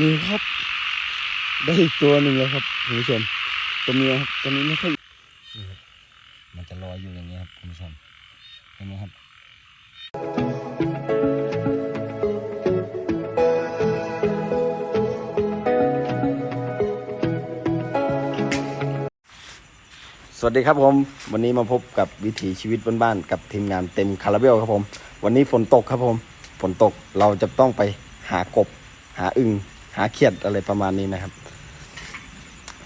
นี่ครับ ได้อีกตัวหนึ่งแล้วครับคุณผู้ชมตัวเมียครับตัวนี้ไม่ค่อยมันจะลอยอยู่อย่างเงี้ยครับคุณผู้ชมเห็นไหมครับสวัสดีครับผมวันนี้มาพบกับวิถีชีวิตบ้านๆกับทีมงานเต็มคาราเบลครับผม วันนี้ฝนตกครับผม ฝนตกเราจะต้องไปหากบหาอึง หาเขียดอะไรประมาณนี้นะครับ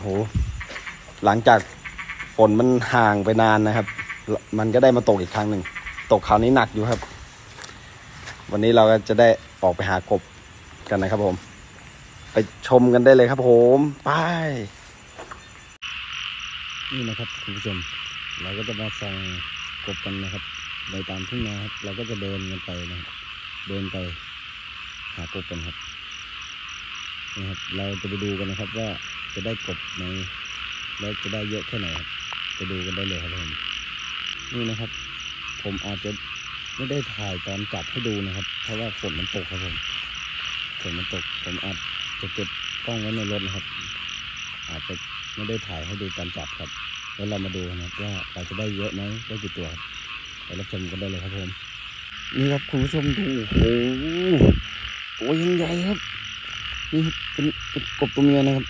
โหหลังจากฝนมันห่างไปนานนะครับ มันก็ได้มาตกอีกครั้งหนึ่ง ตกคราวนี้หนักอยู่ครับ วันนี้เราก็จะได้ออกไปหากบกันนะครับผม ไปชมกันได้เลยครับผมไปนี่นะครับคุณผู้ชม เราก็จะมาส่องกบกันนะครับในตามทุ่งนาครับ เราก็จะเดินกันไปนะครับ เดินไปหากบกันครับ นะครับเราจะไปดูกันนะครับว่าจะได้กบไหมแล้วจะได้เยอะแค่ไหนครับไปดูกันได้เลยครับผมนี่นะครับ ผมอาจจะไม่ได้ถ่ายตอนจับให้ดูนะครับ เพราะว่าฝนมันตกครับผมฝนมันตก ผมอาจจะเก็บกล้องไว้ในรถนะครับ อาจจะไม่ได้ถ่ายให้ดูตอนจับครับแล้วเรามาดูนะครับว่าเราจะได้เยอะไหมได้กี่ตัวครับไปรับชมกันได้เลยครับผมนี่ครับคุณผู้ชมดูโอ้โหตัวยังใหญ่ครับ นี่ครับเป็นเป็นกบตัวเมียนะครับ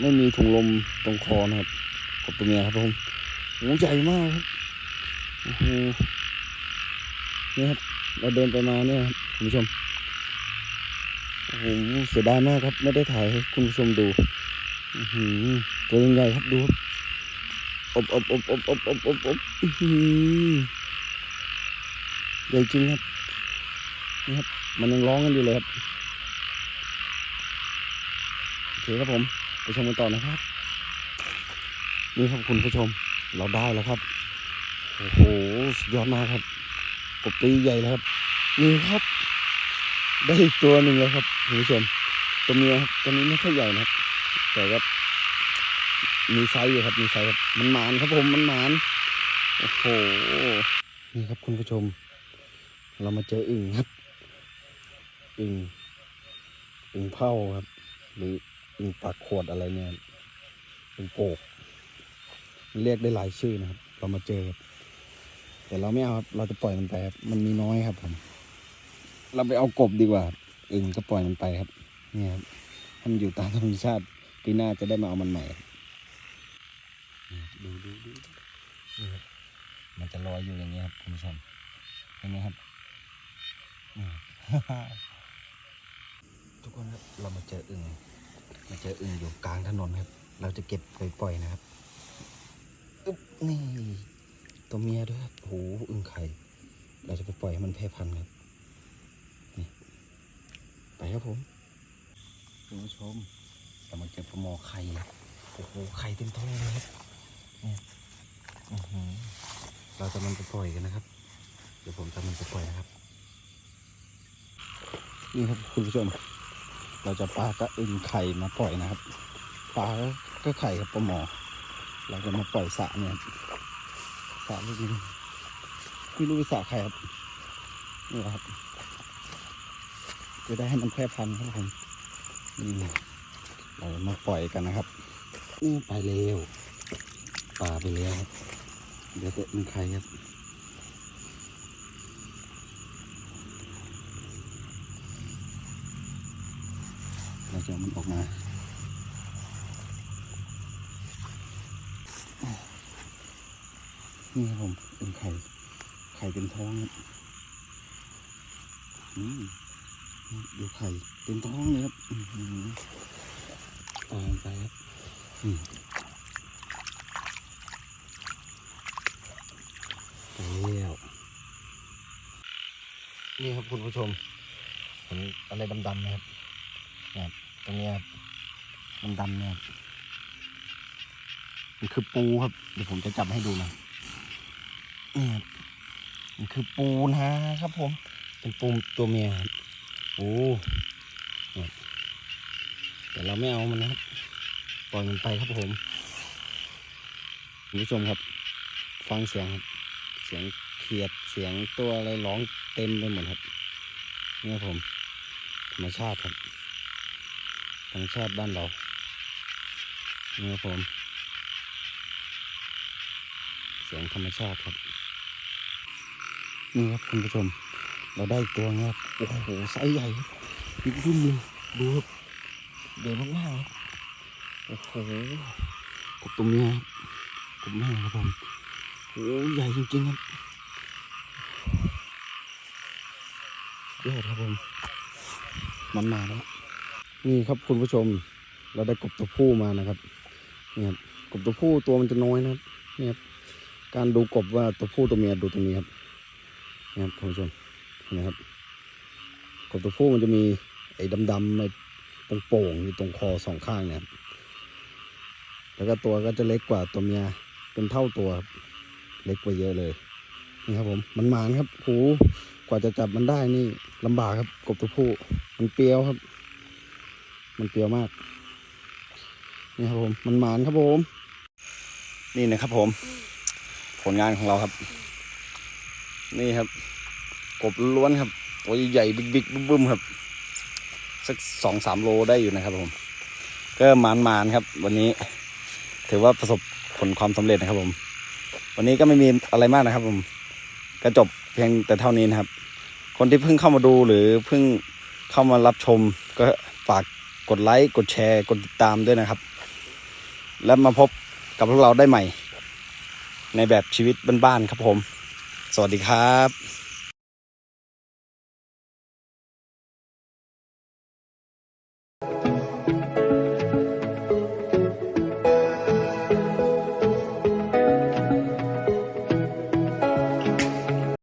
ไม่มีถุงลมตรงคอนะครับ กบตัวเมียครับผมโอ้ใหญ่มากครับโอ้โหนี่ครับ เราเดินไปมาเนี่ยครับคุณผู้ชมโอ้โหเสียดายมากครับ ไม่ได้ถ่ายให้คุณผู้ชมดูอือหือตัวยังใหญ่ครับดูครับอบอบอบอบอบอบอบอบอือหือใหญ่จริงครับนี่ครับ มันยังร้องกันอยู่เลยครับ อเคครับผมไปชมกันต่อนะครับ นี่ครับคุณผู้ชมเราได้แล้วครับ โอ้โหสุดยอดมากครับกบตีใหญ่แล้วครับนี่ครับ ได้อีกตัวหนึ่งแล้วครับคุณผู้ชมตัวเมียครับตัวนี้ไม่ค่อยใหญ่นะครับ แต่ว่ามีไซส์อยู่ครับมีไซส์ครับมันหมานครับผมมันหมานโอ้โหนี่ครับคุณผู้ชม เรามาเจออึ่งครับอึ่งอึ่งเผาครับหรือ อึ่งปากขวดอะไรเนี่ยอึ่งโกกเรียกได้หลายชื่อนะครับ เรามาเจอครับแต่เราไม่เอาครับ เราจะปล่อยมันไปครับ มันมีน้อยครับผม เราไปเอากบดีกว่าอึ่งก็ปล่อยมันไปครับ เนี่ยครับให้มันอยู่ตามธรรมชาติปีหน้าจะได้มาเอามันใหม่ดูดูดูมันจะลอยอยู่อย่างเงี้ยครับคุณผู้ชมเห็นไหมครับทุกคนครับเรามาเจออึ่ง มาเจออึ่งอยู่กลางถนนครับ เราจะเก็บไปปล่อยนะครับอึ๊บนี่ตัวเมียด้วยครับโอ้โหอึ่งไข่ เราจะไปปล่อยให้มันแพร่พันธุ์ครับนี่ไปครับผมคุณผู้ชมเรามาเก็บปลาหมอไข่โอ้โหไข่เต็มท้องเลยครับเนี่ยอือหือเราจะมันไปปล่อยกันนะครับ เดี๋ยวผมจะมันไปปล่อยนะครับ นี่ครับคุณผู้ชม เราจะปลาก็อึนไข่มาปล่อยนะครับปลาก็ไข่ครับปลาหมอเราจะมาปล่อยสระเนี่ยสระลูกนี้ไม่รู้สระใครครับนี่ครับ จะได้ให้มันแพร่พันธุ์ครับผมนี่เรามาปล่อยกันนะครับนี่ไปเร็วปลาไปแล้วเดี๋ยวจะเป็นใครครับ เราจะเอามันออกมานี่ครับผมเป็นไข่ ไข่เป็นท้องครับอืมนี่ดูไข่เป็นท้องเลยครับอือหือตามไปครับไปแล้วนี่ครับคุณผู้ชมเห็นอะไรดำๆนะครับนะครับ ตรงนี้ครับดำๆเนี่ยมันคือปูครับ เดี๋ยวผมจะจับให้ดูนะนี่ครับมันคือปูนะครับผม เป็นปูตัวเมียครับโอ้แต่เราไม่เอามันนะครับ ปล่อยมันไปครับผมคุณผู้ชมครับ ฟังเสียงครับ เสียงเขียดเสียงตัวอะไรร้องเต็มไปหมดครับ เนี่ยผม ธรรมชาติครับ ธรรมชาติบ้านเรานี่ครับผม เสียงธรรมชาติครับ นี่ครับคุณผู้ชม เราได้ตัวเงี้ยครับโอ้โหไซส์ใหญ่ครับบิ๊กบึ้มเลยดูครับใหญ่มากๆครับโอ้โหกบตัวเมียกบแม่ครับผมโอ้ใหญ่จริงๆครับยอดครับผมมันมาแล้ว นี่ครับคุณผู้ชม เราได้กบตัวผู้มานะครับนี่ครับกบตัวผู้ตัวมันจะน้อยนะครับนี่ครับการดูกบว่าตัวผู้ตัวเมียดูตรงนี้ครับนี่ครับคุณผู้ชมนะครับกบตัวผู้มันจะมีไอ้ดำๆไอ้ตรงโป่งอยู่ตรงคอสองข้างเนี่ยแล้วก็ตัวก็จะเล็กกว่าตัวเมียเป็นเท่าตัวครับเล็กกว่าเยอะเลยนี่ครับผมมันหมานครับโหกว่าจะจับมันได้นี่ลำบากครับกบตัวผู้มันเปรี้ยวครับ มันเปรี้ยวมาก นี่ครับผม มันหมานครับผม นี่นะครับผม ผลงานของเราครับ นี่ครับ กบล้วนครับ ตัวใหญ่ๆบิ๊กบึ้มครับ สักสองสามโลได้อยู่นะครับผม ก็หมานมานครับ วันนี้ ถือว่าประสบผลความสำเร็จนะครับผม วันนี้ก็ไม่มีอะไรมากนะครับ ผม ก็จบเพียงแต่เท่านี้นะครับ คนที่เพิ่งเข้ามาดูหรือเพิ่งเข้ามารับชมก็ฝาก กดไลค์ กดแชร์ กดติดตามด้วยนะครับ แล้วมาพบกับพวกเราได้ใหม่ ในแบบชีวิตบ้านๆครับผม สวัสดีครับ